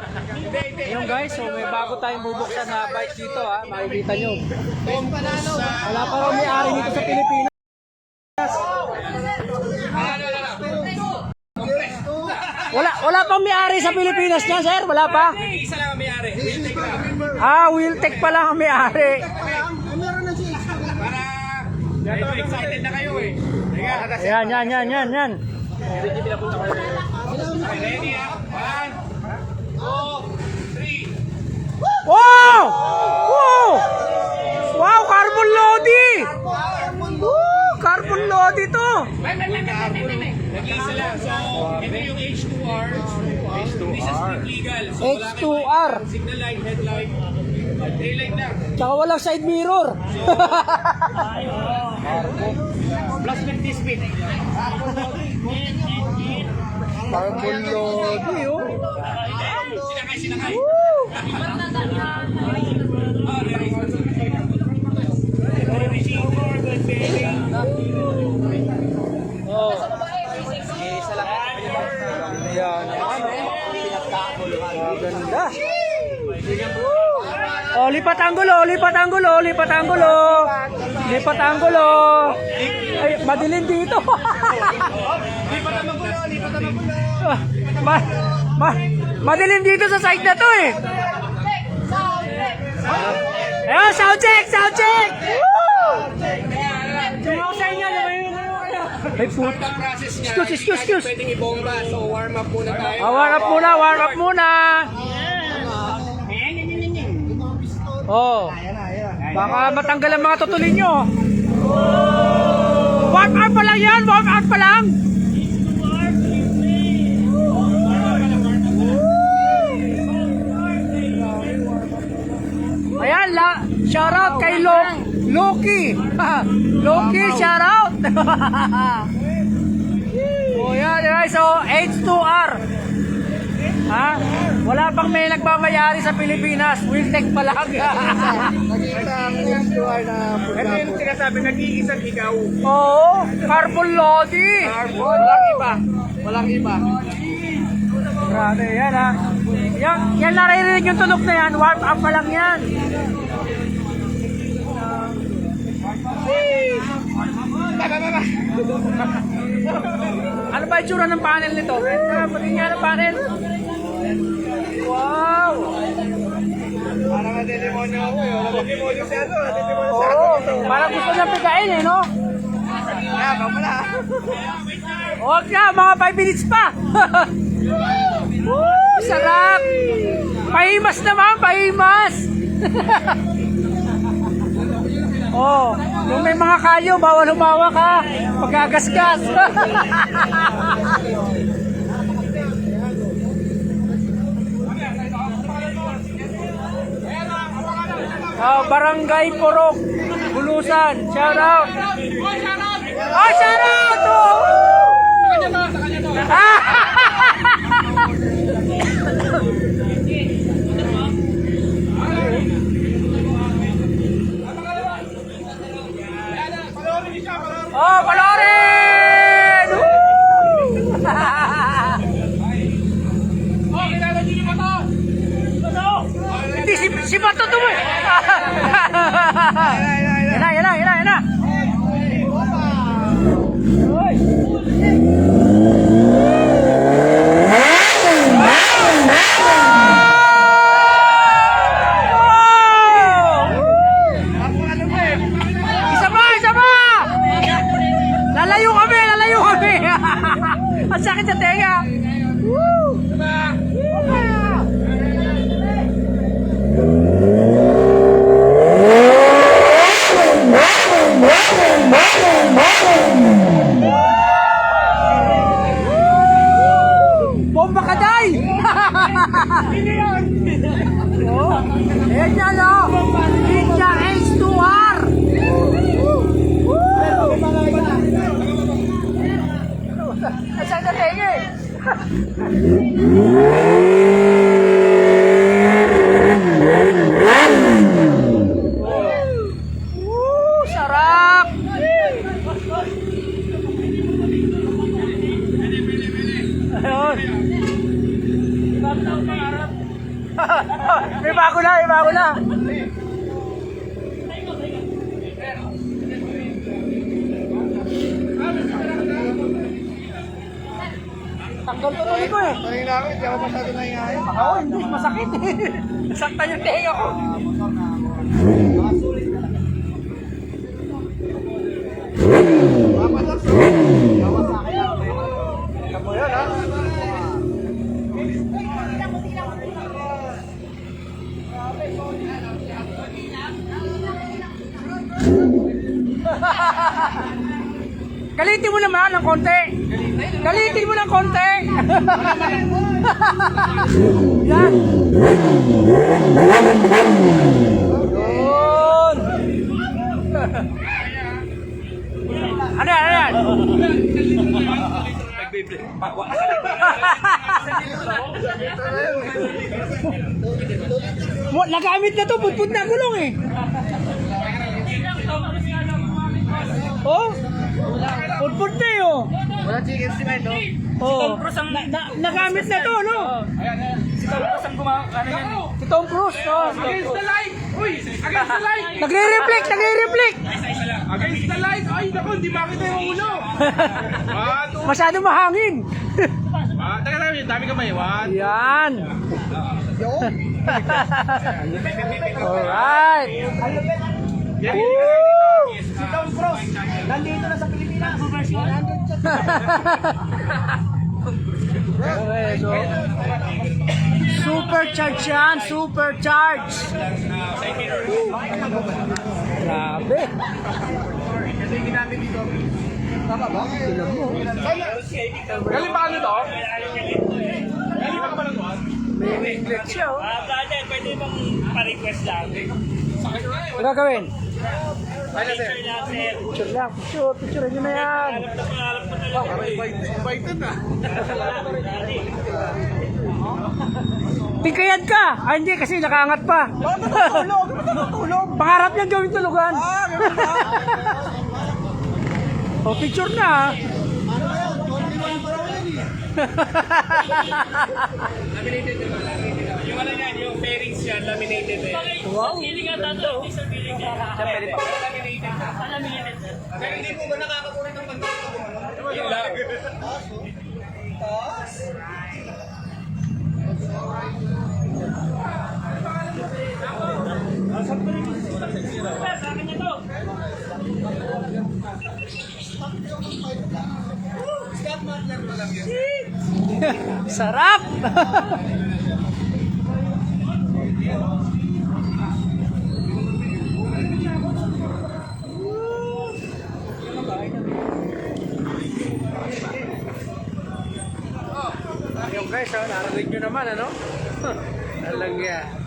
Ayun guys, so may bago tayong bubuksan na bike dito ha. Makikita nyo. Wala pa raw may-ari dito sa Pilipinas. Wala, wala pang may-ari sa Pilipinas niya, sir? Wala pa? Isa lang ang may-ari. Ah, Wiltec pa lang ang may-ari. Para medyo excited na kayo eh. Teka, Yan, yan, yan, yan, ready ah. Wow! Wow! Wow, carbon lodi! Woo! Carbon lodi to! Nag-iisa lang. So, ito yung H2R. H2R. This is legal. So, wala kayong H2R. Signal light, headlight. Daylight lang. Tsaka walang side mirror. Plus with this speed. carbon lodi, oh. Ganda. Oh, lipat ang gulo, lipat ang gulo, lipat ang gulo. Lipat ang gulo. Ay, madilim dito. Lipat naman gulo, lipat naman gulo. ma, ma, madilim dito sa side na to eh. Ayan, sound check, sound check! Tumaw sa inyo, lumayo na kayo. Ay, put. Excuse, excuse, excuse. Pwedeng ibomba. So, warm up muna tayo. Ah, warm up muna, warm up muna. Oh. Baka matanggal ang mga tutulin nyo. Warm up pa lang yan, warm up pa lang. La, shout out kay Lo, Loki. Loki, shout out. oh, yan, yan. So, H2R. Ha? Wala pang may nagmamayari sa Pilipinas. Wiltec pa lang. Nakita ang H2R na Ito yung sinasabi, nag-iisang ikaw. Oo, carbon lodi. Walang iba. Walang iba. Grabe, yan ha. Yan, yan naririnig yung tunog na yan. Warm up pa lang yan. ano ba yung tsura ng panel nito? Ah, Pati nga ng panel. Wow! Parang nade-demonyo ako eh. Wala demonyo si ano, nade-demonyo sa Oo, parang gusto niyang pigain eh, no? Kaya, mamala. Huwag na, mga 5 minutes pa. Woo, sarap. Pahimas naman, pahimas. oh, yung may mga kalyo, bawal humawa ka. Magagasgas. oh, Barangay Purok, Bulusan, shout out. Oh, shout out! Oh! Oh, palorin! Woo! Hindi, eh. Yan na, yan na, yan na, yan na. Lalayo kami, lalayo kami! Ang sakit sa tenga! Woo! Bomba ka, Day! oh, ayan yan, oh! Ninja H2R! Sakit sa! Woo! Sarap! Ayun. may bago na, may bago na. Tuloy ko eh. Kanina ako, hindi ako masyado nangyayari. Ako, hindi masakit eh. Nasaktan yung tenga ko. Ako yan, ha? Galitin mo naman ng konti. Galitin mo ng konti. Yan. Yun. ano yan, ano yan? Nagamit na to, putput na gulong eh. Oh, putput na eh oh. Wala chicken cement, no? Oh, na, na, nagamit na to, no? Si Tom Cruise ang gumawa. Ano yan? Si Tom Cruise, oh. Against the light! Uy! Against the light! Nagre-reflect, nagre-reflect. Against the light! Ay, naku, hindi makita yung ulo! Masyado mahangin. ah, taga tayo, dami kamay. One, Yan. Alright. yan. Si Tom Cruise, nandito na sa Pilipinas. Okay, so, supercharge yan, supercharge. Grabe. Tama ba? Galing ba ano to? Galing ba ka ba ng one? May reflect siya, oh. Ah, pwede bang pa-request lang? Ano gagawin? Picture lang, sir. Picture lang, picture, picture nyo na yan. Alam na pangalan mo talaga. Invited na. Tingkayad ka! Ah, hindi, kasi nakaangat pa. Tulog! Tulog! Pangarap niya gawin tulugan. Ah, ganun ba? O, picture na, ah. Yung ano yan, yung pairings yan, laminated eh. Wow. Feeling nga tato, sa feeling ka. Pwede pa. Laminated. Ah, laminated. Pero hindi mo ba nakakakulit ng pagkakas mo? Yun lang. Sa akin na to. Sarap! Yung guys, oh, narinig nyo naman, ano? Alang yan.